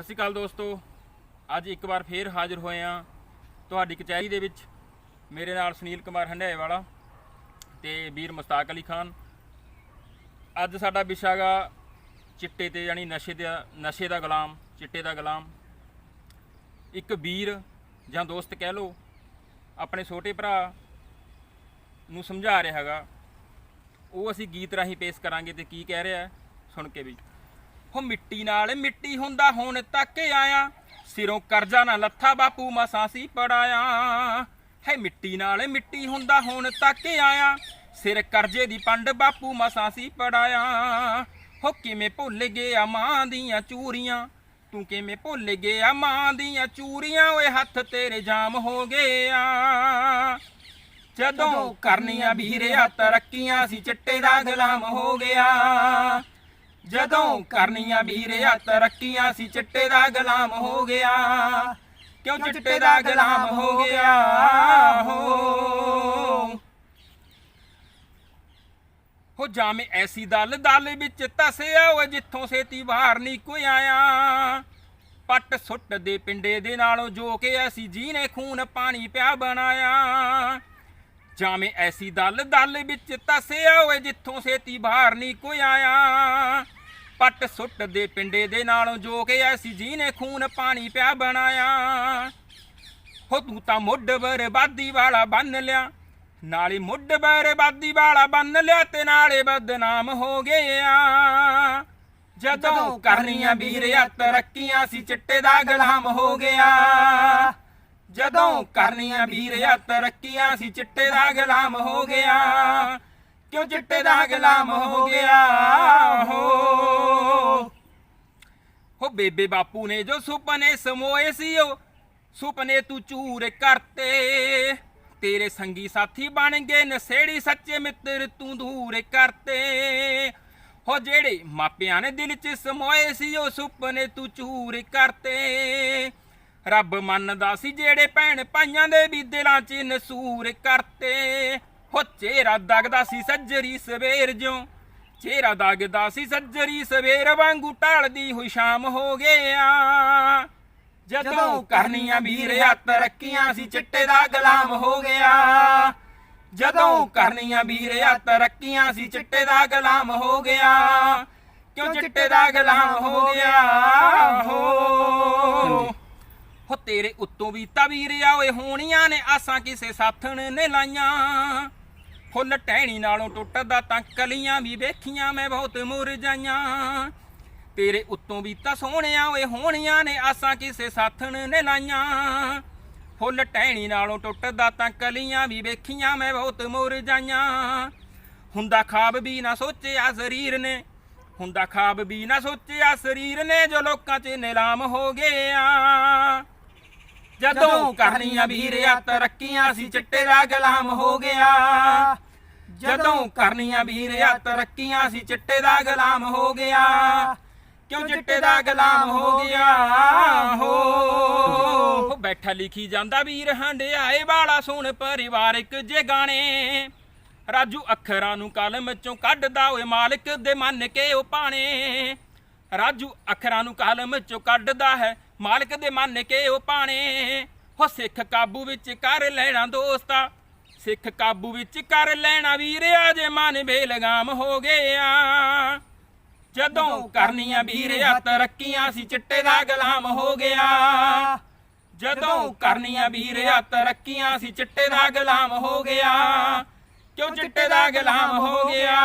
ਸਤਿ ਸ਼੍ਰੀ ਅਕਾਲ ਦੋਸਤੋ। ਅੱਜ ਇੱਕ ਵਾਰ ਫੇਰ ਹਾਜ਼ਰ ਹੋਏ ਆ ਤੁਹਾਡੀ ਕਚਹਿਰੀ ਦੇ ਵਿੱਚ। ਮੇਰੇ ਨਾਲ ਸੁਨੀਲ ਕੁਮਾਰ ਹੰਡਾਏ ਵਾਲਾ ਤੇ ਵੀਰ ਮੁਸਤਾਕ ਅਲੀ ਖਾਨ। ਅੱਜ ਸਾਡਾ ਵਿਸ਼ਾ ਗਾ ਚਿੱਟੇ ਤੇ ਯਾਨੀ ਨਸ਼ੇ ਦਾ ਨਸ਼ੇ ਦਾ ਗੁਲਾਮ, ਚਿੱਟੇ ਦਾ ਗੁਲਾਮ। ਇੱਕ ਵੀਰ ਜਾਂ ਦੋਸਤ ਕਹਿ ਲਓ, ਆਪਣੇ ਛੋਟੇ ਭਰਾ ਨੂੰ ਸਮਝਾ ਰਿਹਾ ਹੈਗਾ। ਉਹ ਅਸੀਂ ਗੀਤ ਰਾਹੀਂ ਪੇਸ਼ ਕਰਾਂਗੇ ਤੇ ਕੀ ਕਹਿ ਰਿਹਾ ਸੁਣ ਕੇ ਵੀ। ਹੋ ਮਿੱਟੀ ਨਾਲ ਮਿੱਟੀ ਹੁੰਦਾ ਹੁਣ ਤੱਕ ਆਇਆ। ਸਿਰੋਂ ਕਰਜ਼ਾ ਨਾ ਲੱਥਾ ਬਾਪੂ ਮਸਾਂ ਸੀ ਪੜਾਇਆ। ਹੈ ਮਿੱਟੀ ਨਾਲ ਮਿੱਟੀ ਹੁੰਦਾ ਹੁਣ ਤੱਕ ਆਇਆ। ਸਿਰ ਕਰਜ਼ੇ ਦੀ ਪੰਡ ਬਾਪੂ ਮਸਾਂ ਸੀ ਪੜਾਇਆ। ਹੋ ਕਿਵੇਂ ਭੁੱਲ ਗਿਆ ਮਾਂ ਦੀਆਂ ਚੂਰੀਆਂ? ਤੂੰ ਕਿਵੇਂ ਭੁੱਲ ਗਿਆ ਮਾਂ ਦੀਆਂ ਚੂਰੀਆਂ? ਓਏ ਹੱਥ ਤੇਰੇ ਜਾਮ ਹੋ ਗਿਆ। ਜਦੋਂ ਕਰਨੀਆਂ ਵੀਰਿਆ ਤਰੱਕੀਆਂ ਸੀ ਚਿੱਟੇ ਦਾ ਗੁਲਾਮ ਹੋ ਗਿਆ। ਜਦੋਂ ਕਰਨੀਆਂ ਵੀਰਿਆ ਤਰੱਕੀਆਂ ਸੀ ਚਿੱਟੇ ਦਾ ਗੁਲਾਮ ਹੋ ਗਿਆ। ਕਿਉਂ ਚਿੱਟੇ ਦਾ ਗੁਲਾਮ ਹੋ ਗਿਆ? ਹੋ। ਹੋ ਜਾਮੇ ਐਸੀ ਦਲ ਦਲ ਵਿੱਚ ਤਸਿਆ ਓਏ ਜਿੱਥੋਂ ਸੇਤੀ ਬਾਹਰ ਨਹੀਂ ਕੋਈ ਆਇਆ। ਪੱਟ ਸੁੱਟ ਦੇ ਪਿੰਡੇ ਦੇ ਨਾਲੋਂ ਜੋ ਕਿ ਐਸੀ ਜੀ ਨੇ ਖੂਨ ਪਾਣੀ ਪਿਆ ਬਣਾਇਆ। ਜਾਮੇ ਐਸੀ ਦਲ ਦਲ ਵਿੱਚ ਤਸਿਆ ਓਏ ਜਿੱਥੋਂ ਸੇਤੀ ਬਾਹਰ ਨਹੀਂ ਕੋਈ ਆਇਆ। ਪੱਟ ਸੁੱਟ ਦੇ ਪਿੰਡੇ ਦੇ ਨਾਲੋਂ ਜੋ ਕਿ ਐਸੀ ਜੀ ਨੇ ਖੂਨ ਪਾਣੀ ਪਿਆ ਬਣਾਇਆ। ਹੋ ਤੂੰ ਤਾਂ ਮੁੱਢ ਬਰਬਾਦੀ ਵਾਲਾ ਬੰਨ ਲਿਆ। ਨਾਲੇ ਮੁੱਢ ਬਰਬਾਦੀ ਵਾਲਾ ਬੰਨ ਲਿਆ ਤੇ ਨਾਲੇ ਬਦਨਾਮ ਹੋ ਗਿਆ। ਜਦੋਂ ਕਰਨੀਆਂ ਵੀਰਿਆ ਤਰੱਕੀਆਂ ਸੀ ਚਿੱਟੇ ਦਾ ਗੁਲਾਮ ਹੋ ਗਿਆ। ਜਦੋਂ ਕਰਨੀਆਂ ਵੀਰਿਆ ਤਰੱਕੀਆਂ ਸੀ ਚਿੱਟੇ ਦਾ ਗੁਲਾਮ ਹੋ ਗਿਆ। ਕਿਉਂ ਚਿੱਟੇ ਦਾ ਗੁਲਾਮ ਹੋ ਗਿਆ? ਹੋ। ਹੋ ਬੇਬੇ ਬਾਪੂ ਨੇ ਜੋ ਸੁਪਨੇ ਸਮੋਏ ਸੀ ਉਹ ਸੁਪਨੇ ਤੂੰ ਚੂਰ ਕਰਤੇ। ਤੇਰੇ ਸੰਗੀ ਸਾਥੀ ਬਣ ਗਏ ਨਸੇੜੀ ਸੱਚੇ ਮਿੱਤਰ ਤੂੰ ਦੂਰ ਕਰਤੇ। ਹੋ ਜਿਹੜੇ ਮਾਪਿਆਂ ਨੇ ਦਿਲ 'ਚ ਸਮੋਏ ਸੀ ਉਹ ਸੁਪਨੇ ਤੂੰ ਚੂਰ ਕਰਤੇ। ਰੱਬ ਮੰਨਦਾ ਸੀ ਜਿਹੜੇ ਭੈਣ ਭਾਈਆਂ ਦੇ ਵੀ ਦਿਲਾਂ 'ਚ ਨਸੂਰ ਕਰਤੇ। ਹੋ ਚਿਹਰਾ ਦਗਦਾ ਸੀ ਸੱਜਰੀ ਸਵੇਰ ਜਿਉਂ। ਚਿਹਰਾ ਦਗਦਾ ਸੀ ਸੱਜਰੀ ਸਵੇਰ ਵਾਂਗੂ ਢਾਲਦੀ ਹੋਈ ਸ਼ਾਮ ਹੋ ਗਿਆ। ਜਦੋਂ ਕਰਨੀਆਂ ਵੀਰਿਆ ਤਰੱਕੀਆਂ ਸੀ ਚਿੱਟੇ ਦਾ ਗੁਲਾਮ ਹੋ ਗਿਆ। ਜਦੋਂ ਕਰਨੀਆਂ ਵੀਰਿਆ ਤਰੱਕੀਆਂ ਸੀ ਚਿੱਟੇ ਦਾ ਗੁਲਾਮ ਹੋ ਗਿਆ। ਕਿਉਂ ਚਿੱਟੇ ਦਾ ਗੁਲਾਮ ਹੋ ਗਿਆ? ਹੋ। ਹੋ ਤੇਰੇ ਉੱਤੋਂ ਵੀ ਤਵੀਰਿਆ ਓਏ ਹੋਣੀਆਂ ਨੇ ਆਸਾਂ ਕਿਸੇ ਸਾਥਣ ਨੇ ਲਾਈਆਂ। ਫੁੱਲ ਟਹਿਣੀ ਨਾਲੋਂ ਟੁੱਟਦਾ ਤਾਂ ਕਲੀਆਂ ਵੀ ਵੇਖੀਆਂ ਮੈਂ ਬਹੁਤ ਮੁਰਝਾਈਆਂ। ਤੇਰੇ ਉੱਤੋਂ ਵੀ ਤਾਂ ਸੋਹਣਿਆ ਓਏ ਹੋਣੀਆਂ ਨੇ ਆਸਾਂ ਕਿਸੇ ਸਾਥਣ ਨੇ ਲਾਈਆਂ। ਫੁੱਲ ਟਹਿਣੀ ਨਾਲੋਂ ਟੁੱਟਦਾ ਤਾਂ ਕਲੀਆਂ ਵੀ ਵੇਖੀਆਂ ਮੈਂ ਬਹੁਤ ਮੁਰਝਾਈਆਂ। ਹੁੰਦਾ ਖਾਬ ਵੀ ਨਾ ਸੋਚਿਆ ਸਰੀਰ ਨੇ, ਹੁੰਦਾ ਖਾਬ ਵੀ ਨਾ ਸੋਚਿਆ ਸਰੀਰ ਨੇ ਜੋ ਲੋਕਾਂ 'ਚ ਨਿਲਾਮ ਹੋ ਗਿਆ। ਜਦੋਂ ਕਰਨੀਆਂ ਵੀਰਿਆ ਤਰੱਕੀਆਂ ਸੀ, ਚਿੱਟੇ ਦਾ ਗੁਲਾਮ ਹੋ ਗਿਆ। ਜਦੋਂ ਕਰਨੀਆਂ ਵੀਰਿਆ ਤਰੱਕੀਆਂ ਸੀ, ਚਿੱਟੇ ਦਾ ਗੁਲਾਮ ਹੋ ਗਿਆ। ਕਿਉਂ ਚਿੱਟੇ ਦਾ ਗੁਲਾਮ ਹੋ ਗਿਆ? ਹੋ। ਬੈਠਾ ਲਿਖੀ ਜਾਂਦਾ, ਵੀਰ ਹੰਡਿਆਏ ਵਾਲਾ ਸੁਣ ਪਰਿਵਾਰਿਕ ਜੇ ਗਾਣੇ। ਰਾਜੂ ਅੱਖਰਾਂ ਨੂੰ ਕਲਮ ਚੋਂ ਕੱਢਦਾ ਓਏ ਮਾਲਕ ਦੇ ਮੰਨ ਕੇ ਉਹ ਪਾਣੇ। ਰਾਜੂ ਅੱਖਰਾਂ ਨੂੰ ਕਲਮ ਚੋਂ ਕੱਢਦਾ ਹੈ ਮਾਲਕ ਦੇ ਮੰਨ ਕੇ ਉਹ ਪਾਣੇ। ਹੋ ਸਿੱਖ ਕਾਬੂ ਵਿੱਚ ਕਰ ਲੈਣਾ ਦੋਸਤਾ। ਸਿੱਖ ਕਾਬੂ ਵਿੱਚ ਕਰ ਲੈਣਾ ਵੀਰਿਆ ਜੇ ਮਨ ਬੇਲਗਾਮ ਹੋ ਗਿਆ। ਜਦੋਂ ਕਰਨੀਆਂ ਵੀਰਿਆ ਤਰੱਕੀਆਂ ਸੀ ਚਿੱਟੇ ਦਾ ਗੁਲਾਮ ਹੋ ਗਿਆ। ਜਦੋਂ ਕਰਨੀਆਂ ਵੀਰਿਆ ਤਰੱਕੀਆਂ ਸੀ ਚਿੱਟੇ ਦਾ ਗੁਲਾਮ ਹੋ ਗਿਆ। ਕਿਉਂ ਚਿੱਟੇ ਦਾ ਗੁਲਾਮ ਹੋ ਗਿਆ?